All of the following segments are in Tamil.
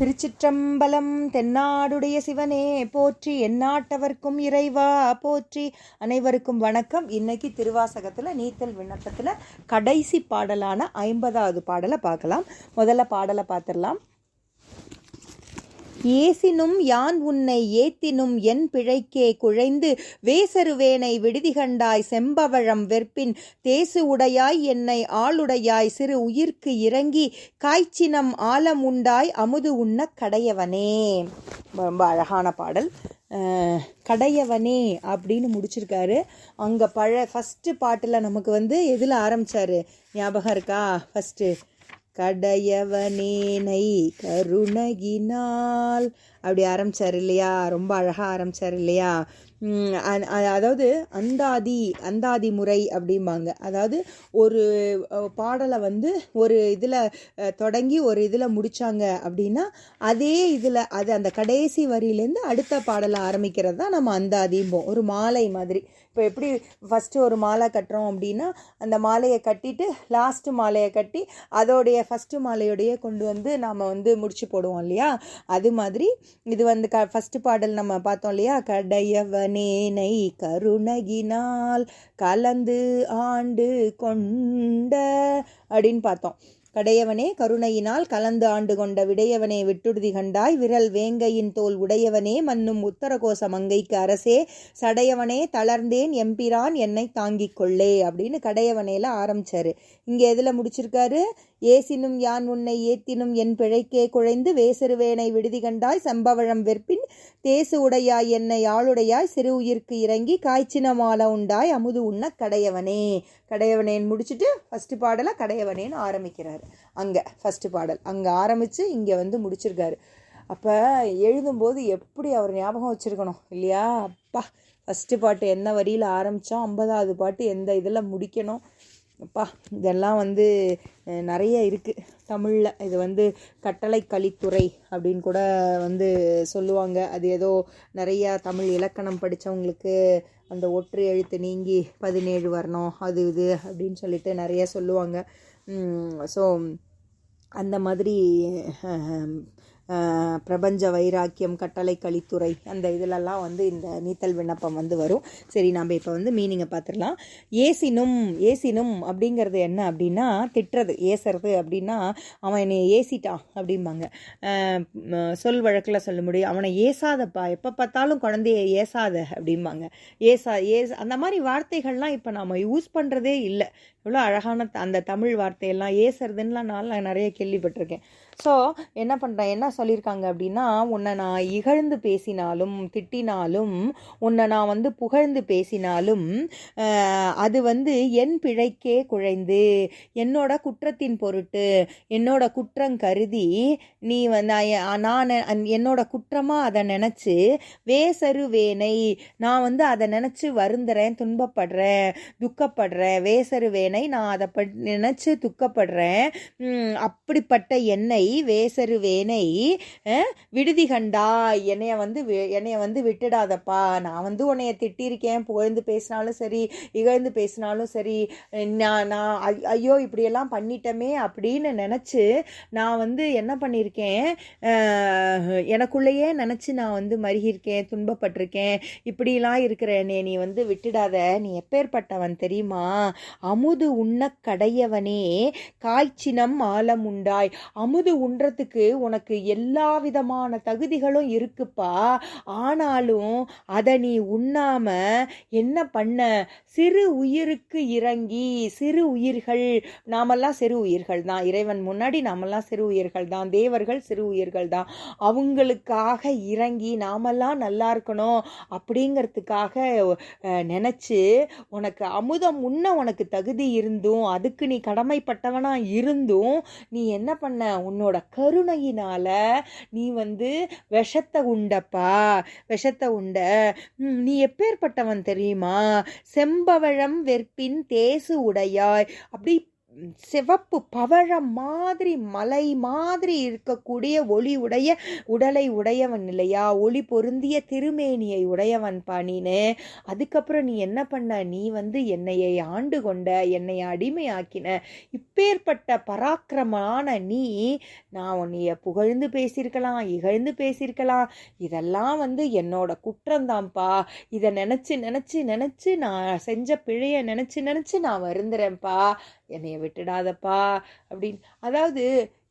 திருச்சிற்றம்பலம் தென்னாடுடைய சிவனே போற்றி எந்நாட்டவர்க்கும் இறைவா போற்றி. அனைவருக்கும் வணக்கம். இன்னைக்கு திருவாசகத்தில் நீத்தல் விண்ணப்பத்தில் கடைசி பாடலான ஐம்பதாவது பாடலை பார்க்கலாம். முதல்ல பாடலை பார்த்துடலாம். ஏசினும் யான் உன்னை ஏத்தினும் என் பிழைக்கே குழைந்து வேசருவேனை விடுதிகண்டாய் செம்பவழம் வெற்பின் தேசு உடையாய் என்னை ஆளுடையாய் சிறு உயிர்க்கு இறங்கி காய்ச்சினம் ஆலம் உண்டாய் அமுது உண்ண கடையவனே. ரொம்ப அழகான பாடல். கடையவனே அப்படின்னு முடிச்சிருக்காரு. அங்கே பழ ஃபஸ்ட்டு பாட்டில் நமக்கு வந்து எதில் ஆரம்பிச்சாரு? ஞாபகம் இருக்கா? ஃபஸ்ட்டு கடையவனேனை கருணகினால். அப்படி ஆரம்பிச்சார் இல்லையா? ரொம்ப அழகாக ஆரம்பிச்சார் இல்லையா? அதாவது அந்தாதி அந்தாதி முறை அப்படிம்பாங்க. அதாவது ஒரு பாடலை வந்து ஒரு இதில் தொடங்கி ஒரு இதில் முடித்தாங்க அப்படின்னா அதே இதில் அது அந்த கடைசி வரியிலேருந்து அடுத்த பாடலை ஆரம்பிக்கிறது தான் நம்ம அந்தாதிம்போம். ஒரு மாலை மாதிரி. இப்போ எப்படி ஃபஸ்ட்டு ஒரு மாலை கட்டுறோம் அப்படின்னா அந்த மாலையை கட்டிட்டு லாஸ்ட்டு மாலையை கட்டி அதோடைய ஃபஸ்ட்டு மாலையோடைய கொண்டு வந்து நாம் வந்து முடிச்சு போடுவோம் இல்லையா? அது மாதிரி இது வந்து க ஃபஸ்ட்டு பாடல் நம்ம பார்த்தோம் இல்லையா? கடையவனேனை கருணகினால் கலந்து ஆண்டு கொண்ட அப்படின்னு பார்த்தோம். கடையவனே கருணையினால் கலந்து ஆண்டு கொண்ட விடையவனே விட்டுடுதி கண்டாய். விரல் வேங்கையின் தோல் உடையவனே மன்னும் உத்தரகோச மங்கைக்கு அரசே. சடையவனே தளர்ந்தேன் எம்பிரான் என்னை தாங்கிக் கொள்ளே அப்படின்னு கடையவனேல ஆரம்பிச்சாரு. இங்க எதுல முடிச்சிருக்காரு? ஏசினும் யான் உன்னை ஏத்தினும் என் பிழைக்கே குழைந்து வேசருவேனை விடுதி கண்டாய் சம்பவழம் வெற்பின் தேசு உடையாய் என்னை ஆளுடையாய் சிறு உயிர்க்கு இறங்கி காய்ச்சின மாலை உண்டாய் அமுது உண்ண கடையவனே. கடையவனேன்னு முடிச்சுட்டு ஃபஸ்ட்டு பாடலை கடையவனேன்னு ஆரம்பிக்கிறாரு. அங்கே ஃபஸ்ட்டு பாடல். அங்கே ஆரம்பித்து இங்கே வந்து முடிச்சிருக்காரு. அப்போ எழுதும்போது எப்படி அவர் ஞாபகம் வச்சுருக்கணும்? இல்லையா? அப்பா ஃபஸ்ட்டு பாட்டு என்ன வரியில் ஆரம்பித்தோம் ஐம்பதாவது பாட்டு எந்த இதில் முடிக்கணும்? அப்பா இதெல்லாம் வந்து நிறைய இருக்குது தமிழில் இது வந்து கட்டளை கலித்துறை அப்படின்னு கூட வந்து சொல்லுவாங்க. அது ஏதோ நிறையா தமிழ் இலக்கணம் படித்தவங்களுக்கு அந்த ஒற்று எழுத்து நீங்கி பதினேழு வரணும் அது இது அப்படின்னு சொல்லிட்டு நிறைய சொல்லுவாங்க. ஸோ அந்த மாதிரி பிரபஞ்ச வைராக்கியம் கட்டளை கலித்துறை அந்த இதிலெல்லாம் வந்து இந்த நீத்தல் விண்ணப்பம் வந்து வரும். சரி நம்ம இப்போ வந்து மீனிங்கை பார்த்துடலாம் ஏசினும் ஏசினும் அப்படிங்கிறது என்ன அப்படின்னா திட்டுறது ஏசுறது அப்படின்னா அவன் என்னை ஏசிட்டான் அப்படிம்பாங்க. சொல் வழக்கில் சொல்ல முடியும். அவனை ஏசாதப்பா எப்போ பார்த்தாலும் குழந்தைய ஏசாத அப்படிம்பாங்க. ஏசா ஏஸ் அந்த மாதிரி வார்த்தைகள்லாம் இப்போ நாம் யூஸ் பண்ணுறதே இல்லை. எவ்வளோ அழகான த- அந்த தமிழ் வார்த்தையெல்லாம் ஏசுறதுன்னெலாம் நான் நிறைய கேள்விப்பட்டிருக்கேன். ஸோ என்ன பண்ணுறேன் என்ன சொல்லியிருக்காங்க அப்படின்னா உன்னை நான் இகழ்ந்து பேசினாலும் திட்டினாலும் உன்னை நான் வந்து புகழ்ந்து பேசினாலும் அது வந்து என் பிழைக்கே குழைந்து என்னோட குற்றத்தின் பொருட்டு என்னோட குற்றம் கருதி நீ வந்து நான் நான் அந்- என்னோட குற்றமாக அதை நினச்சி வேசரு வேனை நான் வந்து அதை நினச்சி வருந்துறேன் துன்பப்படுறேன் துக்கப்படுறேன் வேசரு வேனை நான் அதை ப நினச்சி துக்கப்படுறேன் அப்படிப்பட்ட என்னை வேசரு வேனை விடுதி கண்டா என்னைய வந்து வி- என்னைய வந்து விட்டுடாதப்பா. நான் வந்து உன்னைய திட்டியிருக்கேன் புகழ்ந்து பேசினாலும் சரி இகழ்ந்து பேசினாலும் சரி நான் நான் ஐயோ இப்படியெல்லாம் பண்ணிட்டமே அப்படின்னு நினச்சி நான் வந்து என்ன பண்ணியிருக்கேன் எனக்குள்ளேயே நினச்சி நான் வந்து மருகியிருக்கேன் துன்பப்பட்டிருக்கேன். இப்படிலாம் இருக்கிற என்னை நீ வந்து விட்டுடாத. நீ எப்பேற்பட்டவன் தெரியுமா? அமுது உண்ண கடையவனே காய்ச்சினம் ஆலம் உண்டாய் அமுது உண்றதுக்கு உனக்கு எல்லா விதமான தகுதிகளும் இருக்குப்பா. ஆனாலும் அதை நீ உண்ணாம என்ன பண்ண? சிறு உயிருக்கு இறங்கி சிறு உயிர்கள். நாமெல்லாம் சிறு உயிர்கள் தான். இறைவன் முன்னாடி நாமெல்லாம் சிறு உயிர்கள் தான். தேவர்கள் சிறு உயிர்கள் தான். அவங்களுக்காக இறங்கி நாமெல்லாம் நல்லா இருக்கணும் அப்படிங்கிறதுக்காக நினச்சி நினைச்சு உனக்கு அமுதம் உண்ண உனக்கு தகுதி இருந்தும் அதுக்கு நீ கடமைப்பட்டவனா இருந்தும் நீ என்ன பண்ண? உன்னோட கருணையினால நீ வந்து விஷத்தை உண்டப்பா. விஷத்தை உண்ட நீ எப்பேற்பட்டவன் தெரியுமா? செம்பவழம் வெற்பின் தேசு உடையாய். அப்படி சிவப்பு பவழம் மாதிரி மலை மாதிரி இருக்கக்கூடிய ஒளி உடைய உடலை உடையவன் இல்லையா? ஒளி பொருந்திய திருமேனியை உடையவன் பாணின்னு அதுக்கப்புறம் நீ என்ன பண்ண? நீ வந்து என்னையை ஆண்டு கொண்ட என்னை அடிமையாக்கின. இப்பேற்பட்ட பராக்கிரமான நீ நான் உன்னைய புகழ்ந்து பேசியிருக்கலாம் இகழ்ந்து பேசியிருக்கலாம். இதெல்லாம் வந்து என்னோட குற்றம்தான்ப்பா. இதை நினச்சி நினச்சி நினச்சி நான் செஞ்ச பிழையை நினச்சி நினச்சி நான் வருந்துறேன்ப்பா. என்னைய விட்டுடாதப்பா அப்படின்னு. அதாவது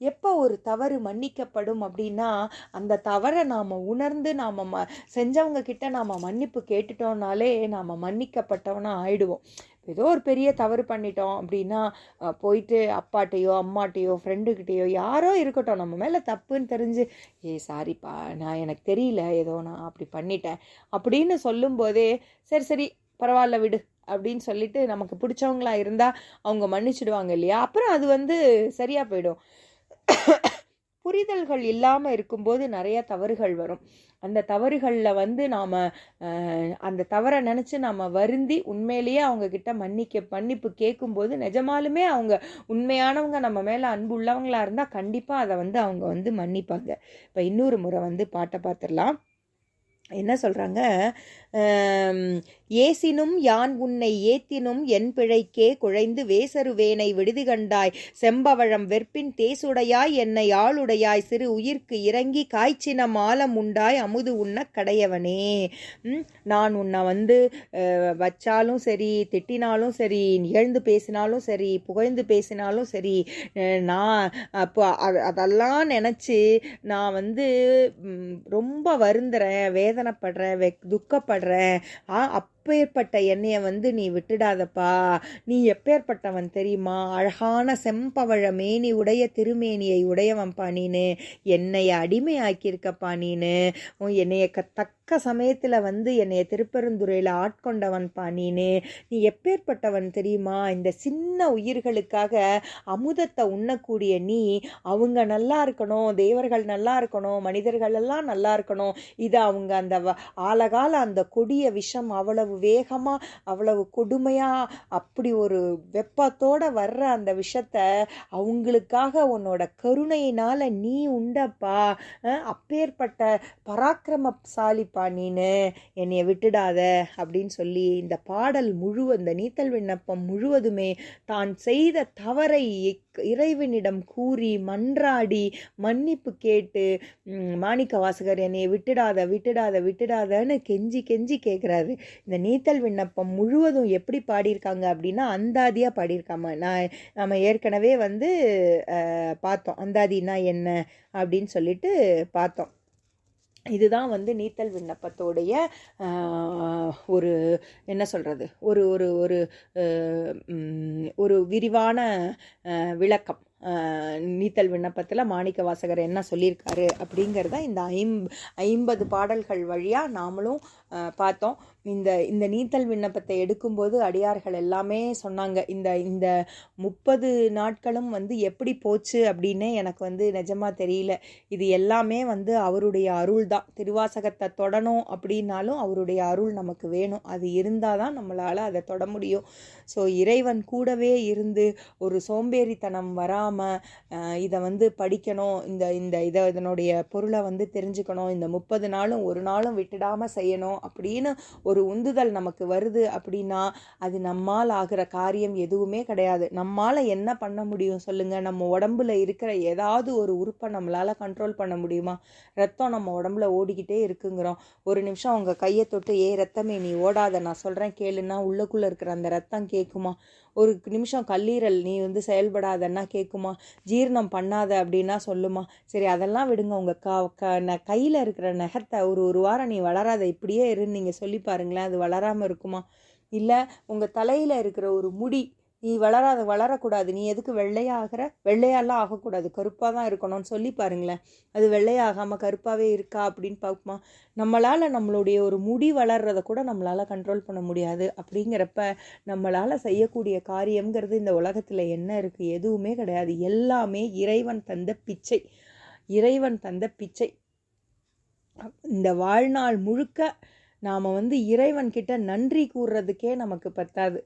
எப்போ ஒரு தவறு மன்னிக்கப்படும் அப்படின்னா அந்த தவறை நாம் உணர்ந்து நாம் ம செஞ்சவங்க கிட்ட நாம் மன்னிப்பு கேட்டுட்டோம்னாலே நாம் மன்னிக்கப்பட்டவனா ஆயிடுவோம். ஏதோ ஒரு பெரிய தவறு பண்ணிட்டோம் அப்படின்னா போயிட்டு அப்பாட்டையோ அம்மாட்டையோ ஃப்ரெண்டுக்கிட்டேயோ யாரோ இருக்கட்டும் நம்ம மேலே தப்புன்னு தெரிஞ்சு ஏ சாரிப்பா நான் எனக்கு தெரியல ஏதோ நான் அப்படி பண்ணிட்டேன். அப்படின்னு சொல்லும்போதே சரி சரி பரவாயில்ல விடு. அப்படின்னு சொல்லிட்டு நமக்கு பிடிச்சவங்களா இருந்தால் அவங்க மன்னிச்சிடுவாங்க இல்லையா? அப்புறம் அது வந்து சரியாக போயிடும். புரிதல்கள் இல்லாமல் இருக்கும்போது நிறைய தவறுகள் வரும். அந்த தவறுகளில் வந்து நாம் அந்த தவறை நினச்சி நாம் வருந்தி உண்மையிலேயே அவங்கக்கிட்ட மன்னிக்க மன்னிப்பு கேட்கும்போது நிஜமாலுமே அவங்க உண்மையானவங்க நம்ம மேலே அன்பு உள்ளவங்களாக இருந்தால் கண்டிப்பாக அதை வந்து அவங்க வந்து மன்னிப்பாங்க. இப்போ இன்னொரு முறை வந்து பாட்டை பார்த்துடலாம். என்ன சொல்கிறாங்க ஏசினும் யான் உன்னை ஏத்தினும் என் பிழைக்கே குழைந்து வேசருவேனை விடுதி கண்டாய். செம்பவழம் வெற்பின் தேசுடையாய் என்னை ஆளுடையாய். சிறு உயிர்க்கு இறங்கி காய்ச்சின மாலம் உண்டாய் அமுது உண்ண கடையவனே. நான் உன்னை வந்து வச்சாலும் சரி திட்டினாலும் சரி நிகழ்ந்து பேசினாலும் சரி புகழ்ந்து பேசினாலும் சரி நான் அப்போ அதெல்லாம் நினச்சி நான் வந்து ரொம்ப வருந்துறேன் வேதனைப்படுறேன் துக்கப்படுறேன். சொல்கிறேன் ஆ அப்பேற்பட்ட எண்ணெயை வந்து நீ விட்டுடாதப்பா. நீ எப்பேற்பட்டவன் தெரியுமா? அழகான செம்பவழ மேனி உடைய திருமேனியை உடையவன்பா நீனு. என்னைய அடிமையாக்கியிருக்கப்பா நீனு. உன் என்னைய க தக்க சமயத்தில் வந்து என்னைய திருப்பெருந்துறையில் ஆட்கொண்டவன்ப்பா நீனு நீ எப்பேற்பட்டவன் தெரியுமா? இந்த சின்ன உயிர்களுக்காக அமுதத்தை உண்ணக்கூடிய நீ அவங்க நல்லா இருக்கணும் தேவர்கள் நல்லா இருக்கணும் மனிதர்கள் எல்லாம் நல்லா இருக்கணும். இது அவங்க அந்த வ- ஆலகால அந்த கொடிய விஷம் அவ்வளவு வேகமாக அவ்வளவு கொடுமையாக அப்படி ஒரு வெப்பத்தோடு வர்ற அந்த விஷத்தை அவங்களுக்காக உன்னோட கருணையினால் நீ உண்டப்பா. அப்பேற்பட்ட பராக்கிரமசாலி இருப்பா நீனு என்னைய விட்டுடாத அப்படின்னு சொல்லி இந்த பாடல் முழு இந்த நீத்தல் விண்ணப்பம் முழுவதுமே தான் செய்த தவறை இக்- இறைவனிடம் கூறி மன்றாடி மன்னிப்பு கேட்டு மாணிக்க வாசகர் என்னைய விட்டுடாத விட்டுடாத விட்டுடாதன்னு கெஞ்சி கெஞ்சி கேட்குறாரு இந்த நீத்தல் விண்ணப்பம் முழுவதும் எப்படி பாடியிருக்காங்க அப்படின்னா அந்தாதியாக பாடியிருக்காம நான் நம்ம ஏற்கனவே வந்து பார்த்தோம். அந்தாதினா என்ன அப்படின்னு சொல்லிட்டு பார்த்தோம். இதுதான் வந்து நீத்தல் விண்ணப்பத்தோடைய ஒரு என்ன சொல்கிறது ஒரு ஒரு ஒரு ஒரு விரிவான விளக்கம். நீத்தல் விண்ணப்பத்தில் மாணிக்க வாசகர் என்ன சொல்லியிருக்காரு அப்படிங்கிறத இந்த ஐம் ஐம்பது பாடல்கள் வழியாக நாமளும் பார்த்தோம். இந்த இந்த நீத்தல் விண்ணப்பத்தை எடுக்கும்போது அடியார்கள் எல்லாமே சொன்னாங்க இந்த இந்த முப்பது நாட்களும் வந்து எப்படி போச்சு அப்படின்னு எனக்கு வந்து நிஜமாக தெரியல. இது எல்லாமே வந்து அவருடைய அருள் தான் திருவாசகத்தை தொடணும் அப்படின்னாலும் அவருடைய அருள் நமக்கு வேணும். அது இருந்தால் தான் நம்மளால் அதை தொட முடியும். ஸோ இறைவன் கூடவே இருந்து ஒரு சோம்பேறித்தனம் வராமல் இதை வந்து படிக்கணும். இந்த இந்த இதை இதனுடைய பொருளை வந்து தெரிஞ்சுக்கணும். இந்த முப்பது நாளும் ஒரு நாளும் விட்டுடாமல் செய்யணும் அப்படின்னு ஒரு ஒரு உந்துதல் நமக்கு வருது அப்படின்னா அது நம்மால் ஆகிற காரியம் எதுவுமே கிடையாது. நம்மால் என்ன பண்ண முடியும் சொல்லுங்கள் நம்ம உடம்புல இருக்கிற ஏதாவது ஒரு உறுப்பை நம்மளால் கண்ட்ரோல் பண்ண முடியுமா? ரத்தம் நம்ம உடம்புல ஓடிக்கிட்டே இருக்குங்கிறோம். ஒரு நிமிஷம் அவங்க கையை தொட்டு ஏ ரத்தமே நீ ஓடாத. நான் சொல்கிறேன் கேளுன்னா உள்ளுக்குள்ளே இருக்கிற அந்த ரத்தம் கேட்குமா ஒரு நிமிஷம் கல்லீரல் நீ வந்து செயல்படாதன்னா கேட்குமா ஜீரணம் பண்ணாத அப்படின்னா சொல்லுமா? சரி அதெல்லாம் விடுங்க. உங்கள் க க ந கையில் இருக்கிற நகத்தை ஒரு ஒரு வாரம் நீ வளராத இப்படியே இருன்னு நீங்கள் சொல்லி பாருங்களேன் அது வளராமல் இருக்குமா? இல்லை உங்கள் தலையில் இருக்கிற ஒரு முடி நீ வளராத வளரக்கூடாது. நீ எதுக்கு வெள்ளையாகிற வெள்ளையாலாம் ஆகக்கூடாது. கருப்பாக தான் இருக்கணும்னு சொல்லி பாருங்களேன். அது வெள்ளையாகாமல் கருப்பாகவே இருக்கா அப்படின்னு பார்க்குமா நம்மளால் நம்மளுடைய ஒரு முடி வளர்றதை கூட நம்மளால் கண்ட்ரோல் பண்ண முடியாது. அப்படிங்கிறப்ப நம்மளால் செய்யக்கூடிய காரியங்கிறது இந்த உலகத்தில் என்ன இருக்குது எதுவுமே கிடையாது. எல்லாமே இறைவன் தந்த பிச்சை. இறைவன் தந்த பிச்சை. இந்த வாழ்நாள் முழுக்க நாம் வந்து இறைவன்கிட்ட நன்றி கூறுறதுக்கே நமக்கு பத்தாது.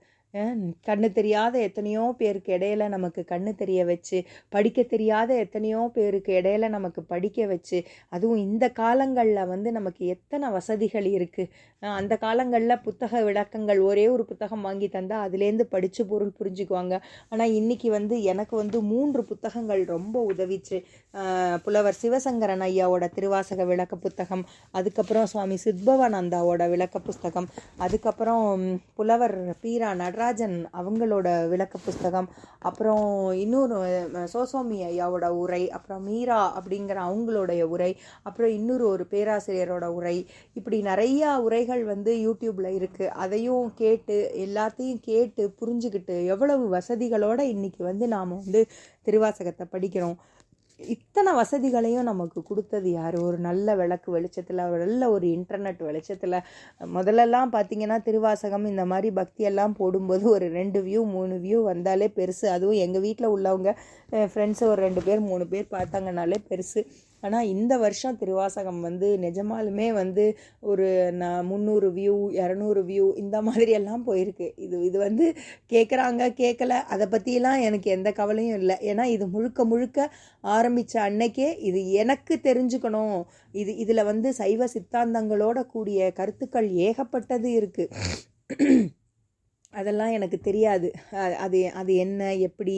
கண்ணு தெரியாத எத்தனையோ பேருக்கு இடையில நமக்கு கண்ணு தெரிய வச்சு படிக்க தெரியாத எத்தனையோ பேருக்கு இடையில நமக்கு படிக்க வச்சு அதுவும் இந்த காலங்களில் வந்து நமக்கு எத்தனை வசதிகள் இருக்குது அந்த காலங்களில் புத்தக விளக்கங்கள் ஒரே ஒரு புத்தகம் வாங்கி தந்தால் அதுலேருந்து படித்து பொருள் புரிஞ்சுக்குவாங்க. ஆனால் இன்றைக்கி வந்து எனக்கு வந்து மூன்று புத்தகங்கள் ரொம்ப உதவிச்சு புலவர் சிவசங்கரன் ஐயாவோட திருவாசக விளக்க புத்தகம் அதுக்கப்புறம் சுவாமி சித்பவானந்தாவோட விளக்க புஸ்தகம் அதுக்கப்புறம் புலவர் பீரா நடராஜன் அவங்களோட விளக்க புஸ்தகம் அப்புறம் இன்னொரு சோசோமி ஐயாவோட உரை அப்புறம் மீரா அப்படிங்கிற அவங்களுடைய உரை அப்புறம் இன்னொரு ஒரு பேராசிரியரோட உரை. இப்படி நிறையா உரைகள் வந்து யூடியூப்ல இருக்கு. அதையும் கேட்டு எல்லாத்தையும் கேட்டு புரிஞ்சுக்கிட்டு எவ்வளவு வசதிகளோட இன்னைக்கு வந்து நாம் வந்து திருவாசகத்தை படிக்கிறோம். இத்தனை வசதிகளையும் நமக்கு கொடுத்தது யார்? ஒரு நல்ல விளக்கு வெளிச்சத்தில் ஒரு நல்ல ஒரு இன்டர்நெட் வெளிச்சத்தில். முதல்லலாம் பார்த்தீங்கன்னா திருவாசகம் இந்த மாதிரி பக்தியெல்லாம் போடும்போது ஒரு ரெண்டு வியூ மூணு வியூ வந்தாலே பெருசு. அதுவும் எங்கள் வீட்டில் உள்ளவங்க ஃப்ரெண்ட்ஸு ஒரு ரெண்டு பேர் மூணு பேர் பார்த்தாங்கனாலே பெருசு. ஆனால் இந்த வருஷம் திருவாசகம் வந்து நிஜமாலுமே வந்து ஒரு நான் முந்நூறு வியூ இரநூறு வியூ இந்த மாதிரி எல்லாம் போயிருக்கு. இது இது வந்து கேட்குறாங்க கேட்கல அதை பற்றிலாம் எனக்கு எந்த கவலையும் இல்லை. ஏன்னா இது முழுக்க முழுக்க ஆரம்ப ஆரம்பித்த அன்னைக்கே இது எனக்கு தெரிஞ்சுக்கணும். இது இதில் வந்து சைவ சித்தாந்தங்களோட கூடிய கருத்துக்கள் ஏகப்பட்டது இருக்குது அதெல்லாம் எனக்கு தெரியாது. அது அது என்ன எப்படி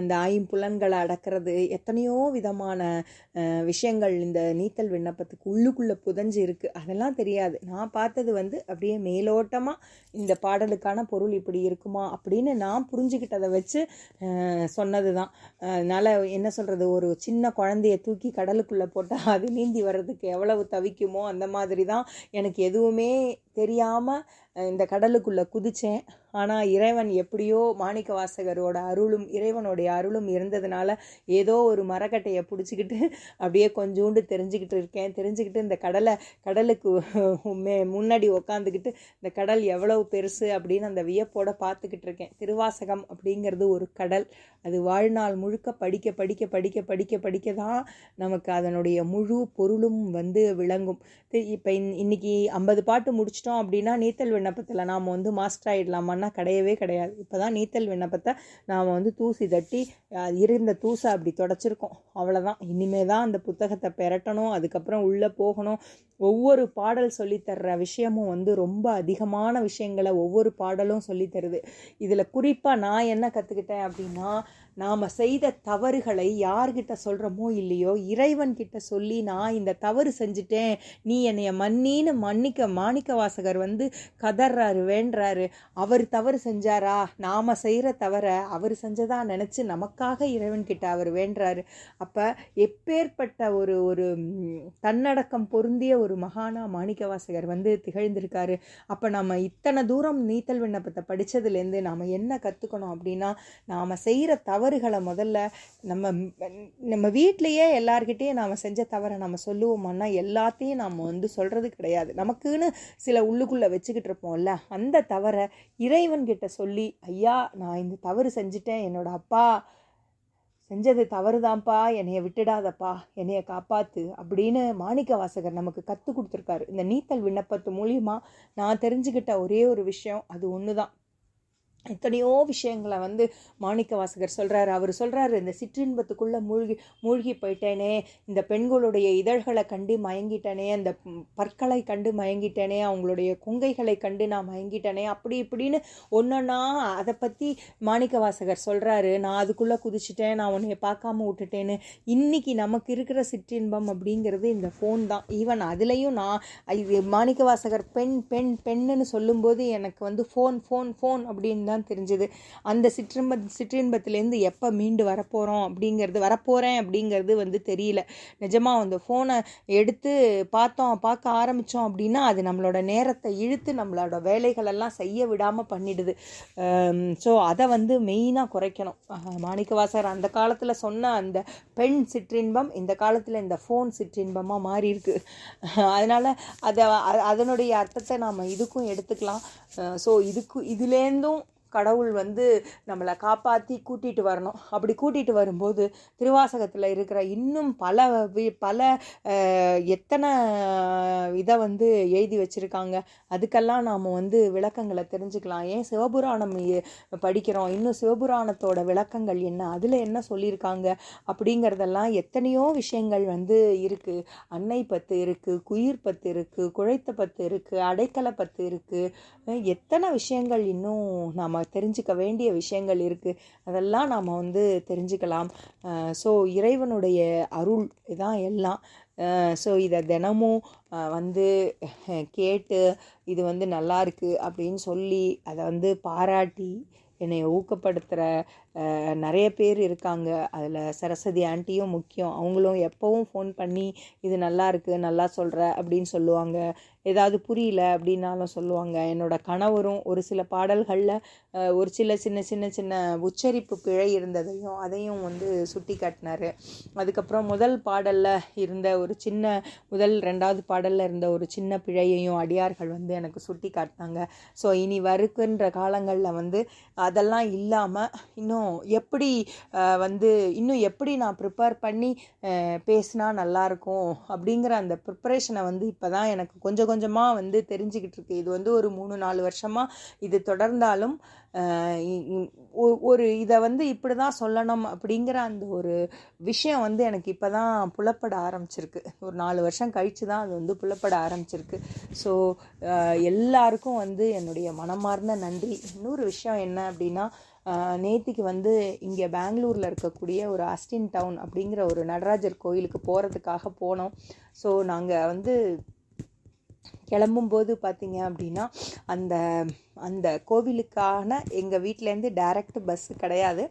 இந்த ஐம்புலன்களை அடக்கிறது எத்தனையோ விதமான விஷயங்கள் இந்த நீத்தல் விண்ணப்பத்துக்கு உள்ளுக்குள்ளே புதஞ்சு இருக்குது அதெல்லாம் தெரியாது. நான் பார்த்தது வந்து அப்படியே மேலோட்டமாக இந்த பாடலுக்கான பொருள் இப்படி இருக்குமா அப்படின்னு நான் புரிஞ்சுக்கிட்டதை வச்சு சொன்னது தான் அதனால் என்ன சொல்கிறது ஒரு சின்ன குழந்தைய தூக்கி கடலுக்குள்ளே போட்டால் அது நீந்தி வர்றதுக்கு எவ்வளவு தவிக்குமோ அந்த மாதிரி தான் எனக்கு எதுவுமே தெரியாமல் இந்த கடலுக்குள்ளே குதித்தேன் ஆனால் இறைவன் எப்படியோ மாணிக்க வாசகரோட அருளும் இறைவனுடைய அருளும் இருந்ததுனால ஏதோ ஒரு மரக்கட்டையை பிடிச்சிக்கிட்டு அப்படியே கொஞ்சோண்டு தெரிஞ்சுக்கிட்டு இருக்கேன். தெரிஞ்சுக்கிட்டு இந்த கடலை கடலுக்கு மே முன்னாடி உக்காந்துக்கிட்டு இந்த கடல் எவ்வளவு பெருசு அப்படின்னு அந்த வியப்போட பார்த்துக்கிட்டு இருக்கேன். திருவாசகம் அப்படிங்கிறது ஒரு கடல். அது வாழ்நாள் முழுக்க படிக்க படிக்க படிக்க படிக்க படிக்க தான் நமக்கு அதனுடைய முழு பொருளும் வந்து விளங்கும். இப்போ இன்னைக்கு ஐம்பது பாட்டு முடிச்சுட்டு முடிச்சிட்டோம் அப்படின்னா நீத்தல் விண்ணப்பத்தில் நாம் வந்து மாஸ்டர் ஆகிடலாமான்னா கிடையவே கிடையாது. இப்போ தான் நீத்தல் விண்ணப்பத்தை நாம் வந்து தூசி தட்டி இருந்த தூசை அப்படி தொடச்சிருக்கோம். அவ்வளோதான் இனிமே தான் அந்த புத்தகத்தை பெரட்டணும் அதுக்கப்புறம் உள்ளே போகணும். ஒவ்வொரு பாடல் சொல்லித்தர்ற விஷயமும் வந்து ரொம்ப அதிகமான விஷயங்களை ஒவ்வொரு பாடலும் சொல்லித் தருது. இதில் குறிப்பாக நான் என்ன கற்றுக்கிட்டேன் அப்படின்னா நாம் செய்த தவறுகளை யார்கிட்ட சொல்கிறோமோ இல்லையோ இறைவன்கிட்ட சொல்லி நான் இந்த தவறு செஞ்சுட்டேன் நீ என்னைய மன்னின்னு மன்னிக்க மாணிக்க வாசகர் வந்து கதறாரு வேண்டுறாரு. அவர் தவறு செஞ்சாரா? நாம் செய்கிற தவறை அவர் செஞ்சதா நினச்சி நமக்காக இறைவன்கிட்ட அவர் வேண்டுறாரு. அப்போ எப்பேற்பட்ட ஒரு ஒரு தன்னடக்கம் பொருந்திய ஒரு மகானா மாணிக்க வாசகர் வந்து திகழ்ந்திருக்காரு. அப்போ நம்ம இத்தனை தூரம் நீத்தல் விண்ணப்பத்தை படித்ததுலேருந்து நாம் என்ன கற்றுக்கணும் அப்படின்னா நாம் செய்கிற தவறு தவறுகளை முதல்ல நம்ம நம்ம வீட்லேயே எல்லார்கிட்டேயும் நாம் செஞ்ச தவறை நம்ம சொல்லுவோம்னா எல்லாத்தையும் நாம் வந்து சொல்கிறது கிடையாது. நமக்குன்னு சில உள்ளுக்குள்ளே வச்சுக்கிட்டு இருப்போம்ல அந்த தவறை இறைவன்கிட்ட சொல்லி ஐயா நான் இந்த தவறு செஞ்சுட்டேன். என்னோட அப்பா செஞ்சது தவறுதான்ப்பா. என்னைய விட்டுடாதப்பா. என்னைய காப்பாத்து. அப்படின்னு மாணிக்க வாசகர் நமக்கு கற்றுக் கொடுத்துருக்காரு. இந்த நீத்தல் விண்ணப்பத்து மூலியமாக நான் தெரிஞ்சுக்கிட்ட ஒரே ஒரு விஷயம் அது ஒன்று தான் எத்தனையோ விஷயங்களை வந்து மாணிக்க வாசகர் சொல்கிறாரு அவர் சொல்கிறாரு இந்த சிற்றின்பத்துக்குள்ளே மூழ்கி மூழ்கி போயிட்டேனே இந்த பெண்களுடைய இதழ்களை கண்டு மயங்கிட்டேனே அந்த பற்களை கண்டு மயங்கிட்டேனே அவங்களுடைய கொங்கைகளை கண்டு நான் மயங்கிட்டேனே அப்படி இப்படின்னு ஒன்றுன்னா அதை பற்றி மாணிக்க வாசகர் சொல்கிறாரு நான் அதுக்குள்ளே குதிச்சிட்டேன் நான் உன்னைய பார்க்காம விட்டுட்டேன்னு. இன்னைக்கு நமக்கு இருக்கிற சிற்றின்பம் அப்படிங்கிறது இந்த ஃபோன் தான். ஈவன் அதுலேயும் நான் இது மாணிக்க வாசகர் பெண் பெண் பெண்ணுன்னு சொல்லும்போது எனக்கு வந்து ஃபோன் ஃபோன் ஃபோன் அப்படின்னு தான் தெரிஞ்சது. அந்த சிற்றின்ப சிற்றின்பத்திலேருந்து எப்போ மீண்டு வரப்போகிறோம் அப்படிங்கிறது வரப்போகிறேன் அப்படிங்கிறது வந்து தெரியல. நிஜமாக அந்த ஃபோனை எடுத்து பார்த்தோம் பார்க்க ஆரம்பித்தோம் அப்படின்னா அது நம்மளோட நேரத்தை இழுத்து நம்மளோட வேலைகளெல்லாம் செய்ய விடாமல் பண்ணிடுது. ஸோ அதை வந்து மெயினாக குறைக்கணும். மாணிக்கவாசர் அந்த காலத்தில் சொன்ன அந்த பெண் சிற்றின்பம் இந்த காலத்தில் இந்த ஃபோன் சிற்றின்பமாக மாறி இருக்கு அதனால் அதை அதனுடைய அர்த்தத்தை நாம் இதுக்கும் எடுத்துக்கலாம். ஸோ இதுக்கு இதுலேருந்தும் கடவுள் வந்து நம்மளை காப்பாற்றி கூட்டிகிட்டு வரணும். அப்படி கூட்டிகிட்டு வரும்போது திருவாசகத்தில் இருக்கிற இன்னும் பல வி- பல எத்தனை இதை வந்து எழுதி வச்சுருக்காங்க. அதுக்கெல்லாம் நாம் வந்து விளக்கங்களை தெரிஞ்சுக்கலாம். ஏன் சிவபுராணம் படிக்கிறோம்? இன்னும் சிவபுராணத்தோட விளக்கங்கள் என்ன? அதில் என்ன சொல்லியிருக்காங்க? அப்படிங்கிறதெல்லாம் எத்தனையோ விஷயங்கள் வந்து இருக்குது அன்னை பத்து இருக்குது குயிர் பத்து இருக்குது குழைத்த பத்து இருக்குது அடைக்கலை பத்து இருக்குது எத்தனை விஷயங்கள் இன்னும் நாம் தெரிஞ்சுக்க வேண்டிய விஷயங்கள் இருக்குது அதெல்லாம் நாம் வந்து தெரிஞ்சுக்கலாம். ஸோ இறைவனுடைய அருள் இதான் எல்லாம். ஸோ இதை தினமும் வந்து கேட்டு இது வந்து நல்லா இருக்குது அப்படின்னு சொல்லி அதை வந்து பாராட்டி என்னை ஊக்கப்படுத்துகிற நிறைய பேர் இருக்காங்க. அதில் சரஸ்வதி ஆண்டியும் முக்கியம். அவங்களும் எப்போவும் ஃபோன் பண்ணி இது நல்லா இருக்குது நல்லா சொல்கிற அப்படின்னு சொல்லுவாங்க. ஏதாவது புரியல அப்படின்னாலும் சொல்லுவாங்க. என்னோட கணவரும் ஒரு சில பாடல்களில் ஒரு சில சின்ன சின்ன சின்ன உச்சரிப்பு பிழை இருந்ததையும் அதையும் வந்து சுட்டி காட்டினாரு. அதுக்கப்புறம் முதல் பாடலில் இருந்த ஒரு சின்ன முதல் ரெண்டாவது பாடலில் இருந்த ஒரு சின்ன பிழையையும் அடியார்கள் வந்து எனக்கு சுட்டி காட்டினாங்க. ஸோ இனி வருக்குன்ற காலங்களில் வந்து அதெல்லாம் இல்லாமல் இன்னும் எப்படி வந்து இன்னும் எப்படி நான் ப்ரிப்பேர் பண்ணி பேசினா நல்லாயிருக்கும் அப்படிங்கிற அந்த ப்ரிப்பரேஷனை வந்து இப்போ தான் எனக்கு கொஞ்சம் கொஞ்சமாக வந்து தெரிஞ்சுக்கிட்டு இருக்கு. இது வந்து ஒரு மூணு நாலு வருஷமாக இது தொடர்ந்தாலும் ஒ- ஒரு இதை வந்து இப்படி தான் சொல்லணும் அப்படிங்கிற அந்த ஒரு விஷயம் வந்து எனக்கு இப்போ தான் புலப்பட ஆரம்பிச்சிருக்கு. ஒரு நாலு வருஷம் கழித்து தான் அது வந்து புலப்பட ஆரம்பிச்சிருக்கு. ஸோ எல்லாருக்கும் வந்து என்னுடைய மனமார்ந்த நன்றி. இன்னொரு விஷயம் என்ன அப்படின்னா நேத்திக்கு வந்து இங்கே பெங்களூரில் இருக்கக்கூடிய ஒரு அஸ்டின் டவுன் அப்படிங்கிற ஒரு நடராஜர் கோயிலுக்கு போகிறதுக்காக போனோம். ஸோ நாங்கள் வந்து கிளம்பும்போது பார்த்தீங்க அப்படின்னா அந்த அந்த கோவிலுக்கான எங்கள் வீட்டிலேருந்து டைரக்ட் பஸ்ஸு கிடையாது.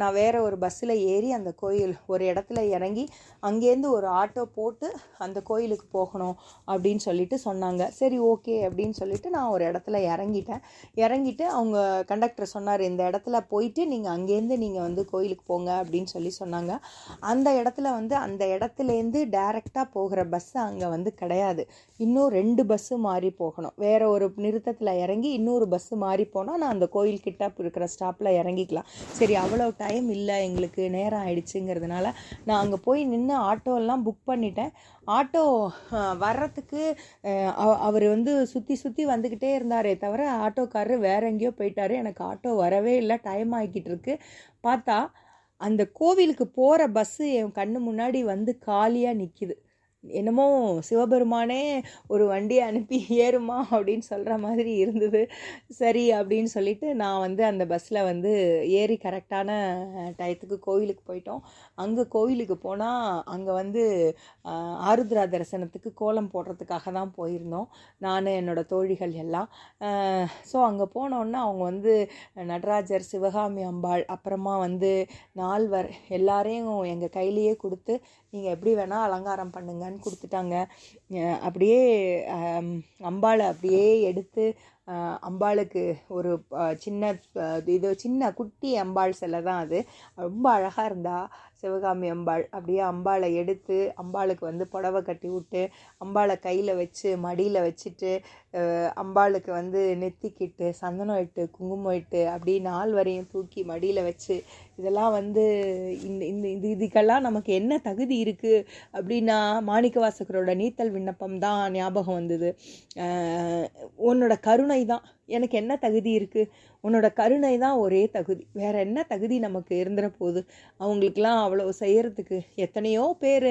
நான் வேறு ஒரு பஸ்ஸில் ஏறி அந்த கோயில் ஒரு இடத்துல இறங்கி அங்கேருந்து ஒரு ஆட்டோ போட்டு அந்த கோயிலுக்கு போகணும் அப்படின்னு சொல்லிட்டு சொன்னாங்க. சரி ஓகே அப்படின்னு சொல்லிட்டு நான் ஒரு இடத்துல இறங்கிட்டேன். இறங்கிட்டு அவங்க கண்டக்டர் சொன்னார் இந்த இடத்துல போயிட்டு நீங்கள் அங்கேருந்து நீங்கள் வந்து கோயிலுக்கு போங்க அப்படின்னு சொல்லி சொன்னாங்க. அந்த இடத்துல வந்து அந்த இடத்துலேருந்து டைரெக்டாக போகிற பஸ்ஸு அங்கே வந்து கிடையாது. இன்னும் ரெண்டு பஸ் பஸ்ஸு மாறி போகணும். வேறு ஒரு நிறுத்தத்தில் இறங்கி இன்னொரு பஸ்ஸு மாறி போனால் நான் அந்த கோயில் கிட்ட இருக்கிற ஸ்டாப்பில் இறங்கிக்கலாம். சரி அவ்வளோ டைம் இல்லை எங்களுக்கு நேரம் ஆயிடுச்சுங்கிறதுனால நான் அங்கே போய் நின்று ஆட்டோலாம் புக் பண்ணிட்டேன். ஆட்டோ வர்றதுக்கு அவர் வந்து சுற்றி சுற்றி வந்துக்கிட்டே இருந்தாரே தவிர ஆட்டோக்காரர் வேற எங்கேயோ போயிட்டாரு. எனக்கு ஆட்டோ வரவே இல்லை டைம் ஆகிக்கிட்டு இருக்கு. பார்த்தா அந்த கோவிலுக்கு போகிற பஸ்ஸு என் கண்ணு முன்னாடி வந்து காலியாக நிற்கிது என்னமோ சிவபெருமானே ஒரு வண்டியை அனுப்பி ஏறுமா அப்படின்னு சொல்கிற மாதிரி இருந்தது. சரி அப்படின்னு சொல்லிட்டு நான் வந்து அந்த பஸ்ஸில் வந்து ஏறி கரெக்டான டயத்துக்கு கோவிலுக்கு போயிட்டோம். அங்கே கோவிலுக்கு போனால் அங்கே வந்து ஆருத்ரா தரிசனத்துக்கு கோலம் போடுறதுக்காக தான் போயிருந்தோம். நான் என்னோடய தோழிகள் எல்லாம். ஸோ அங்கே போனோன்னா அவங்க வந்து நடராஜர் சிவகாமி அம்பாள் அப்புறமா வந்து நால்வர் எல்லாரையும் எங்கள் கையிலேயே கொடுத்து நீங்கள் எப்படி வேணால் அலங்காரம் பண்ணுங்கன்னு கொடுத்துட்டாங்க. அப்படியே அம்பாளை அப்படியே எடுத்து அம்பாளுக்கு ஒரு சின்ன இது சின்ன குட்டி அம்பாள் சிலை தான் அது. ரொம்ப அழகாக இருந்தா சிவகாமி அம்பாள். அப்படியே அம்பாளை எடுத்து அம்பாளுக்கு வந்து புடவை கட்டி விட்டு அம்பாளை கையில் வச்சு மடியில் வச்சுட்டு அம்பாளுக்கு வந்து நெத்திக்கிட்டு சந்தனம் இட்டு குங்குமம் இட்டு அப்படி நாள் வரையும் தூக்கி மடியில் வச்சு இதெல்லாம் வந்து இந்த இந்த இது இதுக்கெல்லாம் நமக்கு என்ன தகுதி இருக்குது அப்படின்னா மாணிக்க வாசகரோட நீத்தல் விண்ணப்பம் தான் ஞாபகம் வந்தது. உன்னோட கருணை தான். எனக்கு என்ன தகுதி இருக்குது உன்னோட கருணை தான் ஒரே தகுதி. வேற என்ன தகுதி நமக்கு இருந்துட போகுது அவங்களுக்கெல்லாம் அவ்வளோ செய்கிறதுக்கு எத்தனையோ பேர்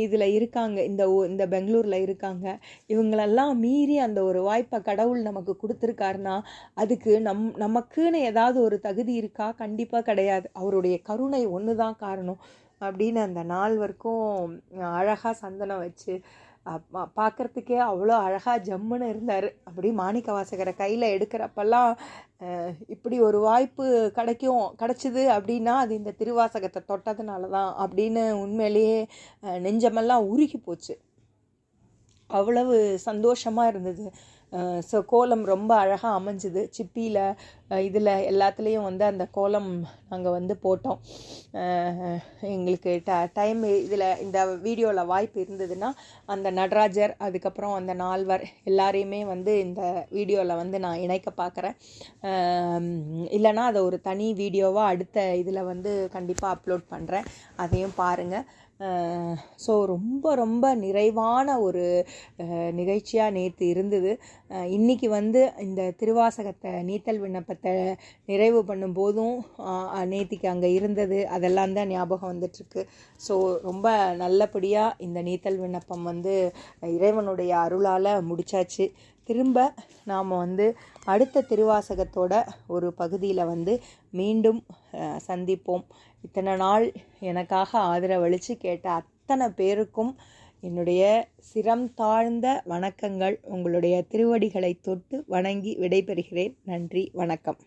இதில் இருக்காங்க. இந்த ஊ- இந்த பெங்களூரில் இருக்காங்க. இவங்களெல்லாம் மீறி அந்த ஒரு வாய்ப்பை கடவுள் நமக்கு கொடுத்துருக்காருன்னா அதுக்கு நம் நமக்குன்னு ஏதாவது ஒரு தகுதி இருக்கா? கண்டிப்பாக கிடையாது. அவருடைய கருணை ஒன்று தான் காரணம். அப்படின்னு அந்த நாள் வரைக்கும் அழகாக சந்தனம் வச்சு பார்க்குறதுக்கே அவ்வளோ அழகாக ஜம்முன்னு இருந்தார். அப்படி மாணிக்க வாசகரை கையில் எடுக்கிறப்பெல்லாம் இப்படி ஒரு வாய்ப்பு கிடைக்கும் கிடைச்சிது அப்படின்னா அது இந்த திருவாசகத்தை தொட்டதுனால தான் அப்படின்னு உண்மையிலேயே நெஞ்சமெல்லாம் உருகி போச்சு. அவ்வளவு சந்தோஷமாக இருந்தது. ஸோ கோலம் ரொம்ப அழகாக அமைஞ்சுது. சிப்பியில் இதில் எல்லாத்துலேயும் வந்து அந்த கோலம் நாங்கள் வந்து போட்டோம். எங்களுக்கு ட டைம் இதில் இந்த வீடியோவில் வாய்ப்பு இருந்ததுன்னா அந்த நடராஜர் அதுக்கப்புறம் அந்த நால்வர் எல்லாரையுமே வந்து இந்த வீடியோவில் வந்து நான் இணைக்க பார்க்குறேன் இல்லைன்னா அதை ஒரு தனி வீடியோவாக அடுத்த இதில் வந்து கண்டிப்பாக அப்லோட் பண்ணுறேன் அதையும் பாருங்கள் ஸோ ரொம்ப ரொம்ப நிறைவான ஒரு நிகழ்ச்சியாக நேற்று இருந்தது. இன்றைக்கி இன்னைக்கு வந்து இந்த திருவாசகத்தை நீத்தல் விண்ணப்பத்தை நிறைவு பண்ணும்போதும் நேத்திக்கு அங்கே இருந்தது. அதெல்லாம் தான் ஞாபகம் வந்துட்டுருக்கு. ஸோ ரொம்ப நல்லபடியாக இந்த நீத்தல் விண்ணப்பம் வந்து இறைவனுடைய அருளால் முடிச்சாச்சு. திரும்ப நாம் வந்து அடுத்த திருவாசகத்தோட ஒரு பகுதியில் வந்து மீண்டும் சந்திப்போம். இத்தனை நாள் எனக்காக ஆதரவளித்து கேட்ட அத்தனை பேருக்கும் என்னுடைய சிரம் தாழ்ந்த வணக்கங்கள். உங்களுடைய திருவடிகளை தொட்டு வணங்கி விடைபெறுகிறேன். நன்றி வணக்கம்.